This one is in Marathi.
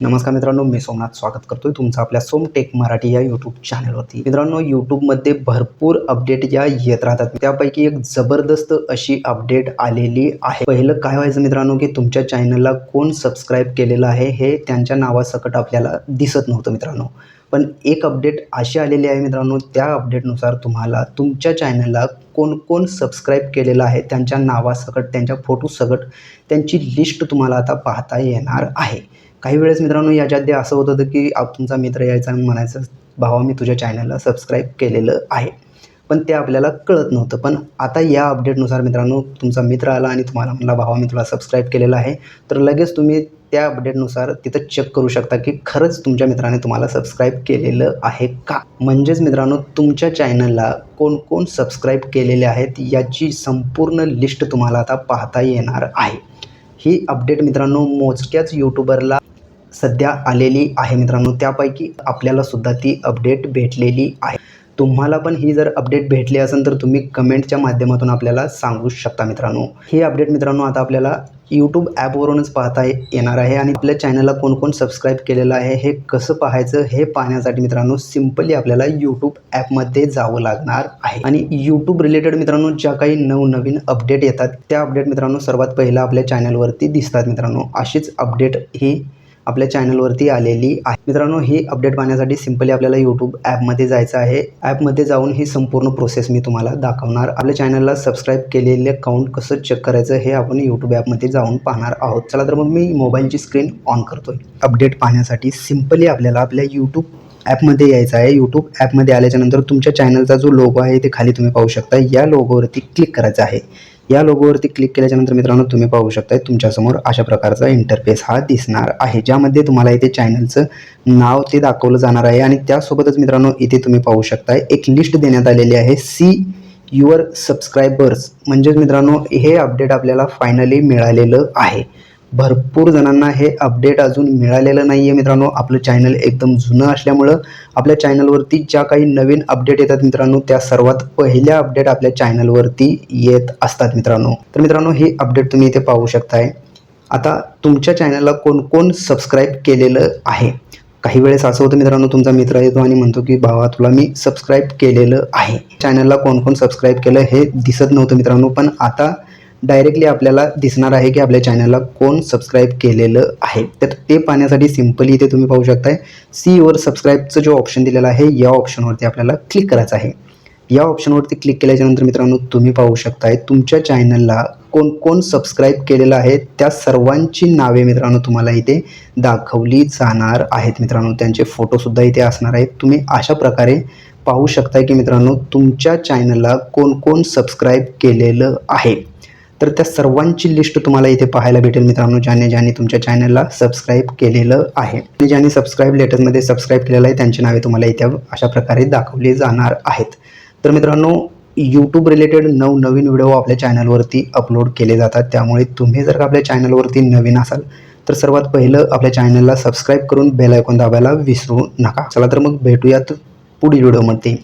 नमस्कार मित्रांनो मी सोमनाथ स्वागत करतोय तुमचं आपल्या सोम टेक मराठी या यूट्यूब चॅनलवरती मित्रांनो यूट्यूबमध्ये भरपूर अपडेट या येत राहतात. त्यापैकी एक जबरदस्त अशी अपडेट आलेली आहे. पहिलं काय व्हायचं मित्रांनो की तुमच्या चॅनलला कोण सबस्क्राईब केलेलं आहे हे त्यांच्या नावासकट आपल्याला दिसत नव्हतं मित्रांनो. पण एक अपडेट अशी आलेली आहे मित्रांनो त्या अपडेटनुसार तुम्हाला तुमच्या चॅनलला कोण कोण सबस्क्राईब केलेलं आहे त्यांच्या नावासकट त्यांच्या फोटोसकट त्यांची लिस्ट तुम्हाला आता पाहता येणार आहे. काही वेळेस मित्रांनो याच्यात असं होत होतं की आप तुमचा मित्र यायचा आणि म्हणायचं भावा मी तुझ्या चॅनलला सबस्क्राईब केलेलं आहे पण ते आपल्याला कळत नव्हतं. पण आता या अपडेटनुसार मित्रांनो तुमचा मित्र आला आणि तुम्हाला म्हणला भावा मी तुला सबस्क्राईब केलेला आहे तर लगेच तुम्ही त्या अपडेटनुसार तिथं चेक करू शकता की खरंच तुमच्या मित्राने तुम्हाला सबस्क्राईब केलेलं आहे का? म्हणजेच मित्रांनो तुमच्या चॅनलला कोण कोण सबस्क्राईब केलेले आहेत याची संपूर्ण लिस्ट तुम्हाला आता पाहता येणार आहे. ही अपडेट मित्रांनो मोजक्याच यूट्यूबरला सध्या आलेली आहे मित्रांनो. त्यापैकी आपल्याला सुद्धा ती अपडेट भेटलेली आहे. तुम्हाला पण ही जर अपडेट भेटली असेल तर तुम्ही कमेंटच्या माध्यमातून आपल्याला सांगू शकता मित्रांनो. ही अपडेट मित्रांनो आता आपल्याला यूट्यूब ॲपवरूनच पाहता येणार आहे आणि आपल्या चॅनलला कोण कोण सबस्क्राईब केलेलं आहे हे कसं पाहायचं हे पाहण्यासाठी मित्रांनो सिम्पली आपल्याला यूट्यूब ॲपमध्ये जावं लागणार आहे. आणि यूट्यूब रिलेटेड मित्रांनो ज्या काही नवनवीन अपडेट येतात त्या अपडेट मित्रांनो सर्वात पहिला आपल्या चॅनलवरती दिसतात मित्रांनो. अशीच अपडेट ही आपल्या चॅनलवरती आलेली आहे. मित्रांनो ही अपडेट पाहण्यासाठी सिम्पली आपल्याला यूट्यूब ॲपमध्ये जायचं आहे. ॲपमध्ये जाऊन ही संपूर्ण प्रोसेस मी तुम्हाला दाखवणार. आपल्या चॅनलला सबस्क्राईब केलेले अकाउंट कसं चेक करायचं हे आपण यूट्यूब ॲपमध्ये जाऊन पाहणार आहोत. चला तर मग मी मोबाईलची स्क्रीन ऑन करतोय. अपडेट पाहण्यासाठी सिम्पली आपल्याला आपल्या यूट्यूब ॲपमध्ये यायचं आहे. यूट्यूब ॲपमध्ये आल्याच्यानंतर तुमच्या चॅनलचा जो लोगो आहे ते खाली तुम्ही पाहू शकता. या लोगोवरती क्लिक करायचं आहे. या लोगोवरती क्लिक केल्याच्यानंतर मित्रांनो तुम्ही पाहू शकता तुमच्यासमोर अशा प्रकारचा इंटरफेस हा दिसणार आहे. ज्यामध्ये तुम्हाला इथे चॅनलचं नाव ते दाखवलं जाणार आहे आणि त्यासोबतच मित्रांनो इथे तुम्ही पाहू शकता एक लिस्ट देण्यात आलेली आहे. सी युअर सबस्क्रायबर्स म्हणजेच मित्रांनो हे अपडेट आपल्याला फायनली मिळालेलं आहे. भरपूर जणांना हे अपडेट अजून मिळालेलं नाही आहे मित्रांनो. आपलं चॅनल एकदम जुनं असल्यामुळं आपल्या चॅनलवरती ज्या काही नवीन अपडेट येतात मित्रांनो त्या सर्वात पहिल्या अपडेट आपल्या चॅनलवरती येत असतात मित्रांनो. तर मित्रांनो हे अपडेट तुम्ही इथे पाहू शकताय. आता तुमच्या चॅनलला कोण कोण सबस्क्राईब केलेलं आहे? काही वेळेस असं होतं मित्रांनो तुमचा मित्र येतो आणि म्हणतो की भावा तुला मी सबस्क्राईब केलेलं आहे. चॅनलला कोण कोण सबस्क्राईब केलं हे दिसत नव्हतं मित्रांनो पण आता डायरेक्टली आपल्याला दिसणार आहे की आपल्या चॅनलला कोण सबस्क्राईब केलेलं आहे. तर ते पाहण्यासाठी सिम्पली इथे तुम्ही पाहू शकताय सी वर सबस्क्राईबचं जो ऑप्शन दिलेला आहे या ऑप्शनवरती आपल्याला क्लिक करायचं आहे. या ऑप्शनवरती क्लिक केल्याच्यानंतर मित्रांनो तुम्ही पाहू शकताय तुमच्या चॅनलला कोण कोण सबस्क्राईब केलेलं आहे त्या सर्वांची नावे मित्रांनो तुम्हाला इथे दाखवली जाणार आहेत मित्रांनो. त्यांचे फोटोसुद्धा इथे असणार आहेत. तुम्ही अशा प्रकारे पाहू शकताय की मित्रांनो तुमच्या चॅनलला कोण कोण सबस्क्राईब केलेलं आहे. तर त्या सर्वांची लिस्ट तुम्हाला इथे पाहायला भेटेल मित्रांनो ज्याने ज्याने तुमच्या चॅनलला सबस्क्राईब केलेलं आहे. आणि ज्यांनी सबस्क्राईब लेटरमध्ये सबस्क्राईब केलेलं आहे त्यांची नावे तुम्हाला इथे अशा प्रकारे दाखवली जाणार आहेत. तर मित्रांनो यूट्यूब रिलेटेड नवनवीन व्हिडिओ आपल्या चॅनलवरती अपलोड केले जातात. त्यामुळे तुम्ही जर का आपल्या चॅनलवरती नवीन असाल तर सर्वात पहिलं आपल्या चॅनलला सबस्क्राईब करून बेल आयकॉन दाबायला विसरू नका. चला तर मग भेटूयात पुढील व्हिडिओमध्ये